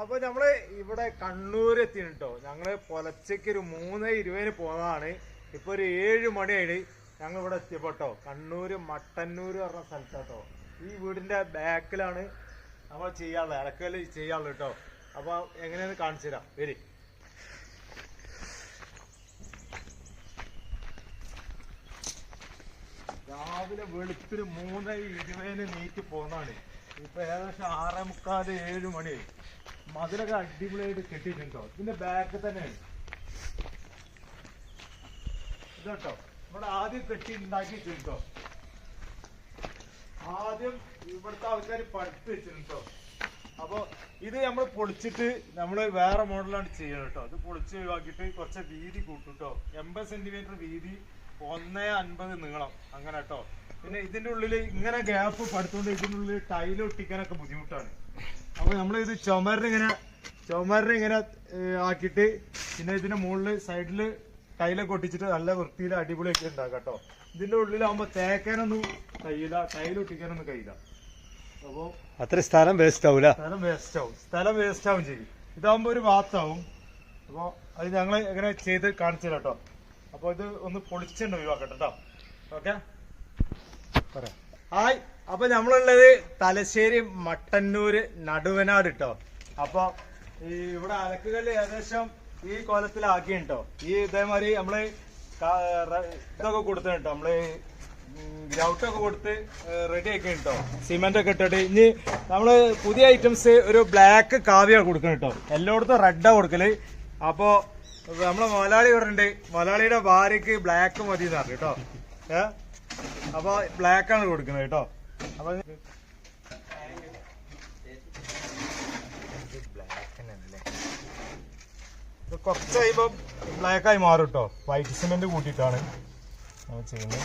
അപ്പൊ നമ്മൾ ഇവിടെ കണ്ണൂർ എത്തി കേട്ടോ ഞങ്ങൾ പുലച്ചയ്ക്ക് ഒരു മൂന്ന് ഇരുപതിന് പോന്നതാണ്. ഇപ്പൊ ഒരു ഏഴ് മണിയായി ഞങ്ങൾ ഇവിടെ എത്തിയപ്പോട്ടോ കണ്ണൂര് മട്ടന്നൂര് പറഞ്ഞ സ്ഥലത്താട്ടോ ഈ വീടിന്റെ ബാക്കിലാണ് നമ്മൾ ചെയ്യാനുള്ളത്. ഇടക്കൽ ചെയ്യാനുള്ളത് കേട്ടോ അപ്പൊ എങ്ങനെയാന്ന് കാണിച്ചു തരാം. വരി. രാവിലെ വെളുപ്പിന് മൂന്ന് ഇരുപതിന് നീറ്റ് പോന്നാണ് ഇപ്പൊ ഏകദേശം ആറേ മുക്കാൽ ഏഴ് മണിയായി. മതിലൊക്കെ അടിപൊളിയായിട്ട് കെട്ടിയിട്ടുണ്ടോ ഇതിന്റെ ബാക്ക് തന്നെയാണ് ഇതട്ടോ ഇവിടെ ആദ്യം കെട്ടി ഉണ്ടാക്കിയിട്ടുണ്ടോ ആദ്യം ഇവിടുത്തെ ആൾക്കാർ പടുത്ത് വെച്ചിട്ടുണ്ടോ അപ്പൊ ഇത് നമ്മൾ പൊളിച്ചിട്ട് നമ്മൾ വേറെ മോഡലാണ് ചെയ്യണം കേട്ടോ അത് പൊളിച്ച് ഒഴിവാക്കിയിട്ട് കുറച്ച് വീതി കൂട്ടും കേട്ടോ എൺപത് സെന്റിമീറ്റർ വീതി ഒന്ന് അൻപത് നീളം അങ്ങനെ കേട്ടോ പിന്നെ ഇതിന്റെ ഉള്ളിൽ ഇങ്ങനെ ഗ്യാപ്പ് പടുത്തോണ്ട് ഇതിന്റെ ഉള്ളിൽ ടൈൽ ഒട്ടിക്കാനൊക്കെ ബുദ്ധിമുട്ടാണ്. അപ്പൊ നമ്മൾ ഇത് ചുമരിനിങ്ങനെ ചുമരിന് ഇങ്ങനെ ഏർ, ആക്കിയിട്ട് പിന്നെ ഇതിന്റെ മുകളിൽ സൈഡിൽ ടൈലൊക്കെ ഒട്ടിച്ചിട്ട് നല്ല വൃത്തിയിൽ അടിപൊളിയൊക്കെ ഉണ്ടാക്കാം കേട്ടോ. ഇതിന്റെ ഉള്ളിലാവുമ്പോ തേക്കാനൊന്നും കഴിയില്ല ടൈൽ ഒട്ടിക്കാനൊന്നും കഴിയില്ല. അപ്പോ അത്ര സ്ഥലം വേസ്റ്റ് ആവൂല. സ്ഥലം വേസ്റ്റ് ആവും. സ്ഥലം വേസ്റ്റ് ആവും ചെയ്യും. ഇതാവുമ്പോ ഒരു ഭാഗത്താവും അപ്പൊ അത് ഞങ്ങൾ എങ്ങനെ ചെയ്ത് കാണിച്ചു കേട്ടോ. അപ്പൊ ഇത് ഒന്ന് പൊളിച്ചുണ്ട് ഒഴിവാക്കട്ടെ കേട്ടോ. ഓക്കെ? പറയാം ഹായ്. അപ്പൊ നമ്മളുള്ളത് തലശ്ശേരി മട്ടന്നൂര് നടുവനാട് കേട്ടോ അപ്പൊ ഈ ഇവിടെ അലക്കുകല്ല് ഏകദേശം ഈ കോലത്തിലാക്കിട്ടോ ഈ ഇതേമാതിരി നമ്മൾ ഇതൊക്കെ കൊടുത്തു കേട്ടോ. നമ്മൾ ഗ്രൗട്ടൊക്കെ കൊടുത്ത് റെഡി ആക്കി കേട്ടോ സിമെന്റ് ഒക്കെ ഇട്ടിട്ട്. ഇനി നമ്മൾ പുതിയ ഐറ്റംസ് ഒരു ബ്ലാക്ക് കാവ്യ കൊടുക്കണം കേട്ടോ. എല്ലായിടത്തും റെഡാ കൊടുക്കൽ. അപ്പോ നമ്മളെ മലയാളി പറഞ്ഞിട്ടുണ്ട് മലയാളിയുടെ ഭാര്യക്ക് ബ്ലാക്ക് മതി എന്ന് പറഞ്ഞു കേട്ടോ. ഏ? അപ്പൊ ബ്ലാക്ക് ആണ് കൊടുക്കുന്നത് കേട്ടോ. അപ്പൊ ഇത് കുറച്ച് കഴിയുമ്പോൾ ബ്ലാക്ക് ആയി മാറും കേട്ടോ വൈറ്റ് സിമെന്റ് കൂട്ടിയിട്ടാണ് നമ്മൾ ചെയ്യുന്നത്.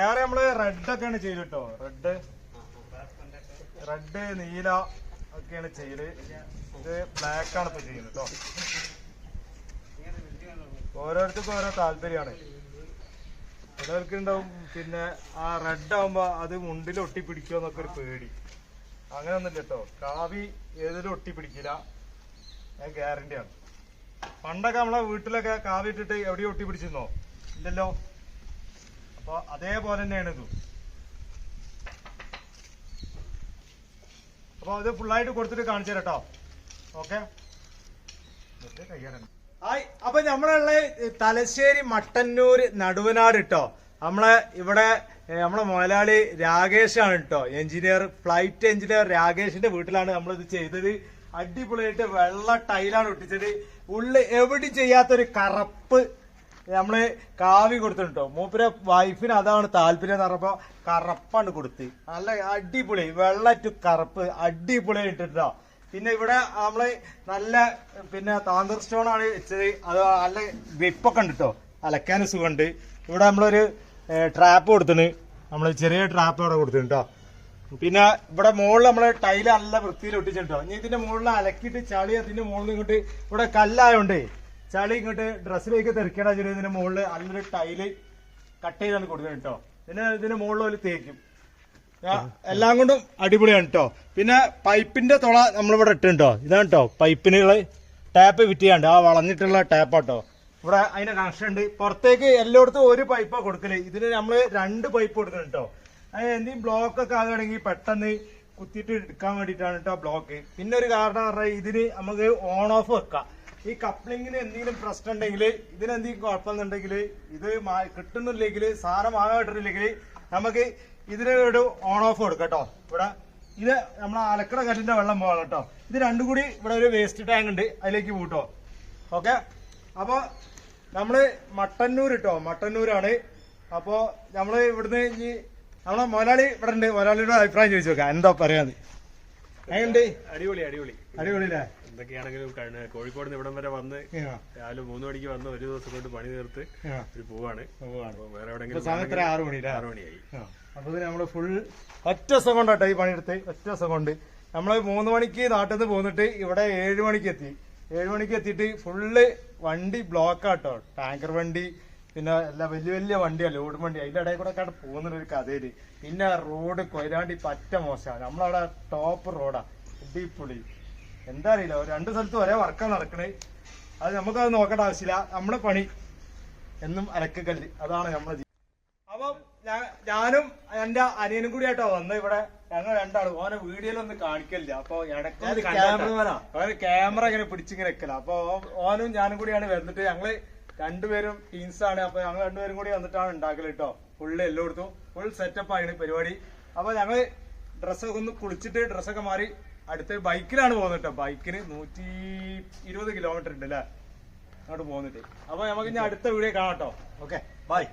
ഏറെ നമ്മൾ റെഡ് ഒക്കെയാണ് ചെയ്യൽ കേട്ടോ റെഡ് റെഡ് നീല ഒക്കെയാണ് ചെയ്യൽ ഇത് ബ്ലാക്ക് ആണ് ഇപ്പൊ ചെയ്യുന്നത് കേട്ടോ ഓരോരുത്തർക്കും ഓരോ താല്പര്യമാണ്. ചിലർക്ക് ഉണ്ടാവും പിന്നെ ആ റെഡ് ആവുമ്പോ അത് മുണ്ടിൽ ഒട്ടിപ്പിടിക്കുമോ എന്നൊക്കെ ഒരു പേടി. അങ്ങനെ അങ്ങനെയൊന്നുമില്ല കേട്ടോ കാവി ഏതിലും ഒട്ടിപ്പിടിക്കില്ല. ഞാൻ ഗ്യാരണ്ടി ആണ്. പണ്ടൊക്കെ നമ്മളെ വീട്ടിലൊക്കെ കാവി ഇട്ടിട്ട് എവിടെയോ ഒട്ടിപ്പിടിച്ചിരുന്നോ? ഇല്ലല്ലോ. അപ്പൊ അതേപോലെ തന്നെയാണ് ഇത്. അപ്പൊ അത് ഫുള്ളായിട്ട് കൊടുത്തിട്ട് കാണിച്ചു തരാം കേട്ടോ ഓക്കെ ഹായ്. അപ്പൊ നമ്മളുള്ള തലശ്ശേരി മട്ടന്നൂർ നടുവനാട് കേട്ടോ നമ്മളെ ഇവിടെ നമ്മളെ മുതലാളി രാകേഷാണ് കേട്ടോ എഞ്ചിനീയർ ഫ്ലൈറ്റ് എഞ്ചിനീയർ രാകേഷിന്റെ വീട്ടിലാണ് നമ്മളിത് ചെയ്തത്. അടിപൊളിയായിട്ട് വെള്ള ടൈലാണ് ഒട്ടിച്ചത്. ഉള്ളിൽ എവിടെ ചെയ്യാത്തൊരു കറപ്പ് നമ്മൾ കാവി കൊടുത്തിട്ടോ മൂപ്പര വൈഫിന് അതാണ് താല്പര്യം എന്ന് പറഞ്ഞപ്പോ കറുപ്പാണ് കൊടുത്ത്. നല്ല അടിപൊളി വെള്ള ടു കറുപ്പ് അടിപൊളി ഇട്ടിട്ടോ പിന്നെ ഇവിടെ നമ്മൾ നല്ല പിന്നെ താന്തർ സ്റ്റോൺ ആണ് വെച്ചത്. അത് നല്ല വെപ്പൊക്കെ ഉണ്ട് കേട്ടോ അലക്കാൻ സുഖമുണ്ട്. ഇവിടെ നമ്മളൊരു ട്രാപ്പ് കൊടുത്തിന് നമ്മൾ ചെറിയ ട്രാപ്പ് അവിടെ കൊടുത്തിട്ടുണ്ട് കേട്ടോ പിന്നെ ഇവിടെ മുകളിൽ നമ്മൾ ടൈൽ നല്ല വൃത്തിയിൽ ഒട്ടിച്ചിട്ടോ ഇനി ഇതിന്റെ മുകളിൽ അലക്കിയിട്ട് ചളി അതിന്റെ മുകളിൽ ഇങ്ങോട്ട് ഇവിടെ കല്ലായോണ്ടേ ചളി ഇങ്ങോട്ട് ഡ്രസ്സിലേക്ക് തെറിക്കണ ചെറിയ ഇതിന്റെ മുകളിൽ നല്ലൊരു ടൈൽ കട്ട് ചെയ്താണ് കൊടുക്കുന്നത് കേട്ടോ പിന്നെ ഇതിന്റെ മുകളിൽ ഒരു തേക്കും. എല്ലാം കൊണ്ടും അടിപൊളിയാണ് കേട്ടോ പിന്നെ പൈപ്പിന്റെ തുള നമ്മളിവിടെ ഇട്ടുണ്ടോ ഇതാണ് കേട്ടോ പൈപ്പിനുള്ള ടാപ്പ് വിറ്റിയാണ്ട്. ആ വളഞ്ഞിട്ടുള്ള ടാപ്പാട്ടോ ഇവിടെ അതിന്റെ കണക്ഷൻ ഉണ്ട്. പുറത്തേക്ക് എല്ലായിടത്തും ഒരു പൈപ്പാ കൊടുക്കൽ. ഇതിന് നമ്മൾ രണ്ട് പൈപ്പ് കൊടുക്കണം കേട്ടോ അതിന് എന്തെങ്കിലും ബ്ലോക്ക് ഒക്കെ ആകുകയാണെങ്കിൽ പെട്ടെന്ന് കുത്തിയിട്ട് എടുക്കാൻ വേണ്ടിയിട്ടാണ് കേട്ടോ ബ്ലോക്ക് പിന്നെ ഒരു കാരണം പറഞ്ഞാൽ ഇതിന് നമുക്ക് ഓൺ ഓഫ് വെക്കാം. ഈ കപ്ലിങ്ങിന് എന്തെങ്കിലും പ്രശ്നം ഉണ്ടെങ്കിൽ ഇതിനെന്തെങ്കിലും കുഴപ്പമെന്നുണ്ടെങ്കിൽ ഇത് കിട്ടുന്നില്ലെങ്കിൽ സാധനം വാങ്ങാൻ കിട്ടുന്നില്ലെങ്കിൽ നമുക്ക് ഇതിന് ഒരു ഓൺ ഓഫ് കൊടുക്കാം കേട്ടോ. ഇവിടെ ഇത് നമ്മളെ അലക്കട കല്ലിന്റെ വെള്ളം പോകണം കേട്ടോ. ഇത് രണ്ടും കൂടി ഇവിടെ ഒരു വേസ്റ്റ് ടാങ്ക് ഉണ്ട്. അതിലേക്ക് കൂട്ടോ ഓക്കെ അപ്പൊ നമ്മൾ മട്ടന്നൂർ കേട്ടോ മട്ടന്നൂരാണ്. അപ്പോ നമ്മൾ ഇവിടുന്ന് ഇനി നമ്മളെ മുതലാളി ഇവിടെ ഉണ്ട്. മുതലാളിയുടെ അഭിപ്രായം ചോദിച്ചു നോക്കാം. എന്താ പറയാതെ എങ്ങനെയുണ്ട്? അടിപൊളി അടിപൊളി. അടിപൊളിയില്ലേ? എന്തൊക്കെയാണെങ്കിലും കോഴിക്കോട് നിന്ന് ഇവിടം വരെ വന്ന് രാവിലെ മൂന്ന് മണിക്ക് വന്ന് ഒരു ദിവസം കൊണ്ട് പണി തീർത്ത് ഒരു പോവാണ്. വേറെ എത്ര ആറ് മണി ആറ് മണിയായി. അപ്പൊ നമ്മൾ ഫുൾ ഒറ്റ ദിവസം കൊണ്ടാട്ടോ ഈ പണിയെടുത്ത്. ഒറ്റ ദിവസം കൊണ്ട്. നമ്മൾ മൂന്ന് മണിക്ക് നാട്ടിൽ നിന്ന് പോന്നിട്ട് ഇവിടെ ഏഴ് മണിക്ക് എത്തി. ഏഴ് മണിക്ക് എത്തിയിട്ട് ഫുള്ള് വണ്ടി ബ്ലോക്കാട്ടോ ടാങ്കർ വണ്ടി പിന്നെ എല്ലാ വലിയ വലിയ വണ്ടിയാ ലോഡ് വണ്ടി. അതിന്റെ ഇടയിൽ കൂടെ കട പോകുന്ന ഒരു കഥയിൽ. പിന്നെ റോഡ് കൊയിലാണ്ടി പറ്റ മോശമാണ് നമ്മളവിടെ ടോപ്പ് റോഡാ അടിപൊളി. എന്താ അറിയില്ല രണ്ട് സ്ഥലത്ത് ഒരേ വർക്കാണ് നടക്കണേ. അത് നമുക്ക് നമുക്കത് നോക്കേണ്ട ആവശ്യമില്ല. നമ്മുടെ പണി എന്നും അലക്കക്കല്ല് അതാണ് നമ്മുടെ അപ്പം ഞാനും എന്റെ അനിയനും കൂടി ആയിട്ടോ വന്ന് ഇവിടെ. ഞങ്ങൾ രണ്ടാളും. ഓനെ വീഡിയോയിലൊന്നും കാണിക്കലില്ല. അപ്പൊ ഇടയ്ക്ക് ക്യാമറ ഇങ്ങനെ പിടിച്ചിങ്ങനെ വെക്കല. അപ്പൊ ഓനും ഞാനും കൂടിയാണ് വന്നിട്ട് ഞങ്ങൾ രണ്ടുപേരും ടീംസ് ആണ് അപ്പൊ ഞങ്ങൾ രണ്ടുപേരും കൂടി വന്നിട്ടാണ് ഉണ്ടാക്കൽ കേട്ടോ. ഫുള്ള് എല്ലായിടത്തും ഫുൾ സെറ്റപ്പ് ആണ് പരിപാടി. അപ്പൊ ഞങ്ങൾ ഡ്രസ്സൊക്കെ ഒന്ന് കുളിച്ചിട്ട് ഡ്രസ്സൊക്കെ മാറി അടുത്ത ബൈക്കിലാണ് പോകുന്നത് ബൈക്കിന് നൂറ്റി ഇരുപത് കിലോമീറ്റർ ഉണ്ട് അല്ലേ അങ്ങോട്ട് പോകുന്നിട്ട്. അപ്പൊ നമുക്ക് ഇനി അടുത്ത വീഡിയോ കാണാം കേട്ടോ ഓക്കെ ബൈ.